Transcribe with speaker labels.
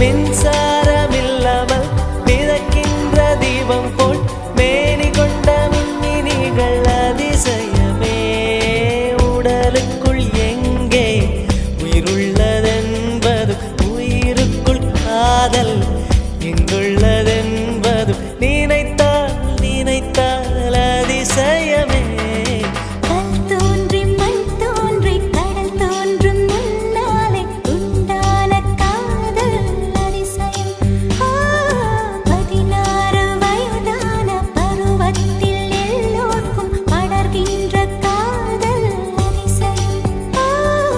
Speaker 1: மின்சாரமில்லாமல் மிதக்கின்ற தீபம் போ